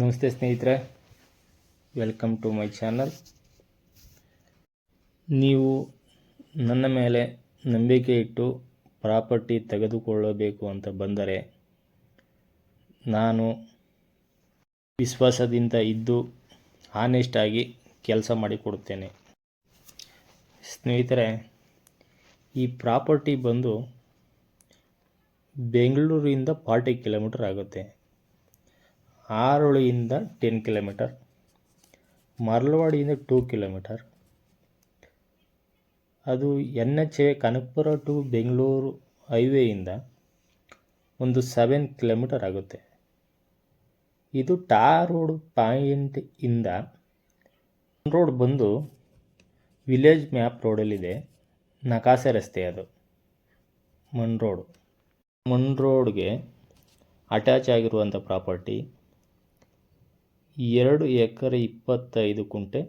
ನಮಸ್ತೆ ಸ್ನೇಹಿತರೆ welcome to my channel ನೀವು ನನ್ನ ಮೇಲೆ ನಂಬಿಕೆ ಇಟ್ಟು ಪ್ರಾಪರ್ಟಿ ತೆಗೆದುಕೊಳ್ಳಬೇಕು ಅಂತ ಬಂದರೆ ನಾನು ವಿಶ್ವಾಸದಿಂದ ಇದ್ದು ಆನೆಸ್ಟಾಗಿ ಕೆಲಸ ಮಾಡಿಕೊಡುತ್ತೇನೆ. ಸ್ನೇಹಿತರೆ, ಈ ಪ್ರಾಪರ್ಟಿ ಬಂದು ಬೆಂಗಳೂರಿಂದ ಫಾರ್ಟಿ ಕಿಲೋಮೀಟರ್ ಆಗುತ್ತೆ. ಆರೋಳಿಯಿಂದ ಟೆನ್ ಕಿಲೋಮೀಟರ್ ಮರಳವಾಡಿಯಿಂದ ಟೂ ಕಿಲೋಮೀಟರ್ ಅದು N H A Kanakapura to Bengaluru ಹೈವೇಯಿಂದ ಒಂದು ಸೆವೆನ್ ಕಿಲೋಮೀಟರ್ ಆಗುತ್ತೆ. ಇದು ಟಾರ್ ರೋಡ್ ಪಾಯಿಂಟ್ ಇಂದ ರೋಡ್ ಬಂದು ವಿಲೇಜ್ ಮ್ಯಾಪ್ ರೋಡಲ್ಲಿದೆ, ನಕಾಸೆ ರಸ್ತೆ ಅದು ಮಣ್ ರೋಡು. ಮಣ್ ರೋಡ್ಗೆ ಅಟ್ಯಾಚ್ ಆಗಿರುವಂಥ ಪ್ರಾಪರ್ಟಿ ಎರಡು ಎಕರೆ ಇಪ್ಪತ್ತೈದು ಕುಂಟೆ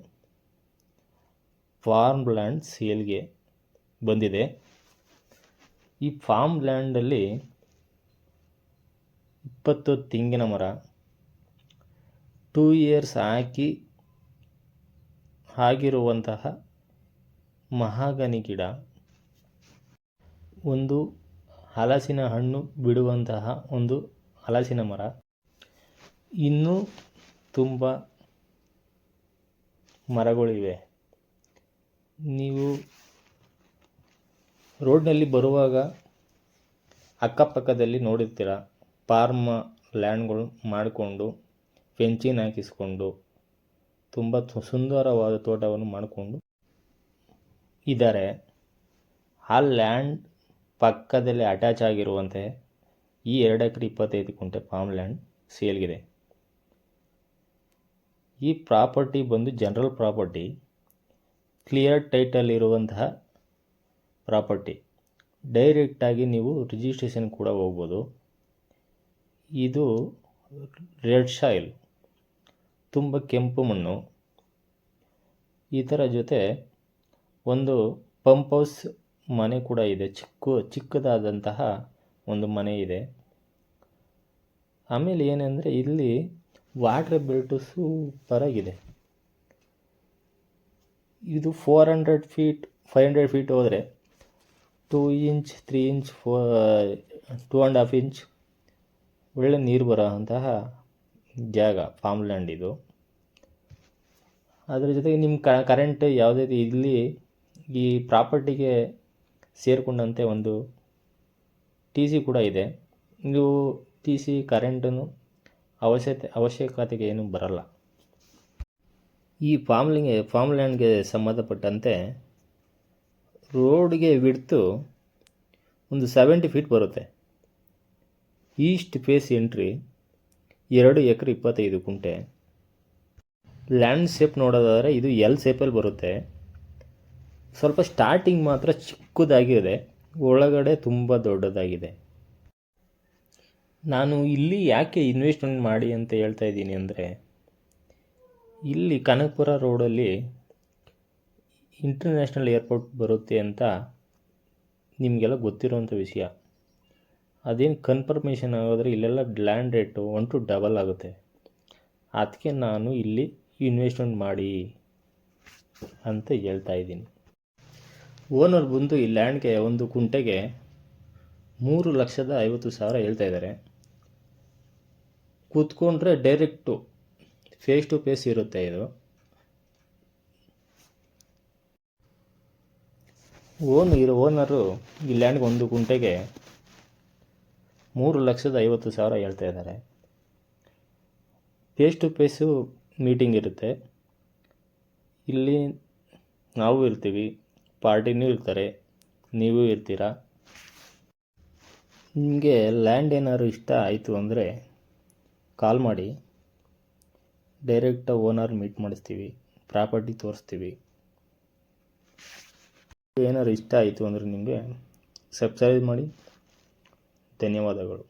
ಫಾರ್ಮ್ ಲ್ಯಾಂಡ್ ಸೇಲ್ಗೆ ಬಂದಿದೆ. ಈ ಫಾರ್ಮ್ ಲ್ಯಾಂಡಲ್ಲಿ ಇಪ್ಪತ್ತು ತೆಂಗಿನ ಮರ ಟೂ ಇಯರ್ಸ್ ಹಾಕಿ ಆಗಿರುವಂತಹ ಮಹಾಗನಿ ಗಿಡ, ಒಂದು ಹಲಸಿನ ಹಣ್ಣು ಬಿಡುವಂತಹ ಒಂದು ಹಲಸಿನ ಮರ. ಇನ್ನೂ ತುಂಬ ಮರಗಳಿವೆ. ನೀವು ರೋಡ್ನಲ್ಲಿ ಬರುವಾಗ ಅಕ್ಕಪಕ್ಕದಲ್ಲಿ ನೋಡಿರ್ತೀರ. ಫಾರ್ಮ್ ಲ್ಯಾಂಡ್ಗಳು ಮಾಡಿಕೊಂಡು ಫೆಂಚಿನ ಹಾಕಿಸ್ಕೊಂಡು, ತುಂಬ ಸುಂದರವಾದ ತೋಟವನ್ನು ಮಾಡಿಕೊಂಡು ಇದ್ದಾರೆ. ಆ ಲ್ಯಾಂಡ್ ಪಕ್ಕದಲ್ಲಿ ಅಟ್ಯಾಚ್ ಆಗಿರುವಂತೆ ಈ ಎರಡು ಎಕರೆ ಇಪ್ಪತ್ತೈದು ಕುಂಟೆ ಫಾರ್ಮ್ ಲ್ಯಾಂಡ್ ಸೇಲ್ಗಿದೆ. ಈ ಪ್ರಾಪರ್ಟಿ ಬಂದು ಜನರಲ್ ಪ್ರಾಪರ್ಟಿ, ಕ್ಲಿಯರ್ ಟೈಟಲ್ ಇರುವಂತಹ ಪ್ರಾಪರ್ಟಿ. ಡೈರೆಕ್ಟಾಗಿ ನೀವು ರಿಜಿಸ್ಟ್ರೇಷನ್ ಕೂಡ ಹೋಗ್ಬೋದು. ಇದು ರೆಡ್ ಸಾಯಿಲ್, ತುಂಬ ಕೆಂಪು ಮಣ್ಣು. ಇದರ ಜೊತೆ ಒಂದು ಪಂಪ್ ಹೌಸ್ ಮನೆ ಕೂಡ ಇದೆ. ಚಿಕ್ಕ, ಚಿಕ್ಕದಾದಂತಹ ಒಂದು ಮನೆ ಇದೆ. ಆಮೇಲೆ ಏನಂದರೆ ಇಲ್ಲಿ ವಾಟರ್ ಸೂಪರ್ ಆಗಿದೆ ಇದು four hundred feet five hundred feet ಹೋದರೆ two inch three inch four two and half inch ಒಳ್ಳೆ ನೀರು ಬರೋವಂತಹ ಜಾಗ ಫಾರ್ಮ್ ಲ್ಯಾಂಡ್ ಇದು. ಅದ್ರ ಜೊತೆಗೆ ನಿಮ್ಮ ಕರೆಂಟ್ ಯಾವುದೇ ಇಲ್ಲಿ ಈ ಪ್ರಾಪರ್ಟಿಗೆ ಸೇರಿಕೊಂಡಂತೆ ಒಂದು ಟಿ ಸಿ ಕೂಡ ಇದೆ. ನೀವು ಟಿ ಸಿ ಕರೆಂಟನ್ನು ಅವಶ್ಯತೆ, ಅವಶ್ಯಕತೆಗೆ ಏನು ಬರಲ್ಲ. ಈ ಫಾಮ್ಲಿಂಗ್ ಫಾರ್ಮ್ ಲ್ಯಾಂಡ್ಗೆ ಸಂಬಂಧಪಟ್ಟಂತೆ ರೋಡ್ಗೆ ವಿಡ್ತು ಒಂದು ಸೆವೆಂಟಿ ಫೀಟ್ ಬರುತ್ತೆ. ಈಸ್ಟ್ ಫೇಸ್ ಎಂಟ್ರಿ ಎರಡು ಎಕರೆ ಇಪ್ಪತ್ತೈದು ಕುಂಟೆ. ಲ್ಯಾಂಡ್ ಶೇಪ್ ನೋಡೋದಾದರೆ ಇದು ಎಲ್ ಶೇಪಲ್ಲಿ ಬರುತ್ತೆ. ಸ್ವಲ್ಪ ಸ್ಟಾರ್ಟಿಂಗ್ ಮಾತ್ರ ಚಿಕ್ಕದಾಗಿದೆ. ಒಳಗಡೆ ತುಂಬ ದೊಡ್ಡದಾಗಿದೆ. ನಾನು ಇಲ್ಲಿ ಯಾಕೆ ಇನ್ವೆಸ್ಟ್ಮೆಂಟ್ ಮಾಡಿ ಅಂತ ಹೇಳ್ತಾ ಇದ್ದೀನಿ ಅಂದರೆ, ಇಲ್ಲಿ ಕನಕಪುರ ರೋಡಲ್ಲಿ ಇಂಟರ್ನ್ಯಾಷನಲ್ ಏರ್ಪೋರ್ಟ್ ಬರುತ್ತೆ ಅಂತ ನಿಮಗೆಲ್ಲ ಗೊತ್ತಿರುವಂಥ ವಿಷಯ. ಅದೇನು ಕನ್ಫರ್ಮೇಷನ್ ಆಗೋದ್ರೆ ಇಲ್ಲೆಲ್ಲ land rate one to double ಆಗುತ್ತೆ. ಅದಕ್ಕೆ ನಾನು ಇಲ್ಲಿ ಇನ್ವೆಸ್ಟ್ಮೆಂಟ್ ಮಾಡಿ ಅಂತ ಹೇಳ್ತಾ ಇದ್ದೀನಿ. ಓನರ್ ಬಂದು ಈ ಲ್ಯಾಂಡ್ಗೆ ಒಂದು ಕುಂಟೆಗೆ ಮೂರು ಲಕ್ಷದ ಐವತ್ತು ಸಾವಿರ ಹೇಳ್ತಾ ಇದ್ದಾರೆ. ಕೂತ್ಕೊಂಡ್ರೆ ಡೈರೆಕ್ಟು ಫೇಸ್ ಟು ಫೇಸ್ ಇರುತ್ತೆ ಇದು. ಓನ್ ಇರೋ ಓನರು ಈ ಲ್ಯಾಂಡ್ಗೆ ಒಂದು ಗುಂಟೆಗೆ ಮೂರು ಲಕ್ಷದ ಐವತ್ತು ಸಾವಿರ ಹೇಳ್ತಾ ಇದ್ದಾರೆ. ಫೇಸ್ ಟು ಫೇಸು ಮೀಟಿಂಗ್ ಇರುತ್ತೆ. ಇಲ್ಲಿ ನಾವು ಇರ್ತೀವಿ, ಪಾರ್ಟಿನೂ ಇರ್ತಾರೆ, ನೀವು ಇರ್ತೀರಾ? ನಿಮಗೆ ಲ್ಯಾಂಡ್ ಏನಾದ್ರು ಇಷ್ಟ ಆಯಿತು ಅಂದರೆ ಕಾಲ್ ಮಾಡಿ. ಡೈರೆಕ್ಟ್ ಓನರ್ ಮೀಟ್ ಮಾಡಿಸ್ತೀವಿ. ಪ್ರಾಪರ್ಟಿ ತೋರಿಸ್ತೀವಿ. ಏನಾರು ಇಷ್ಟ ಆಯಿತು ಅಂದರೆ ನಿಮಗೆ ಸಬ್ಸ್ಕ್ರೈಬ್ ಮಾಡಿ. ಧನ್ಯವಾದಗಳು.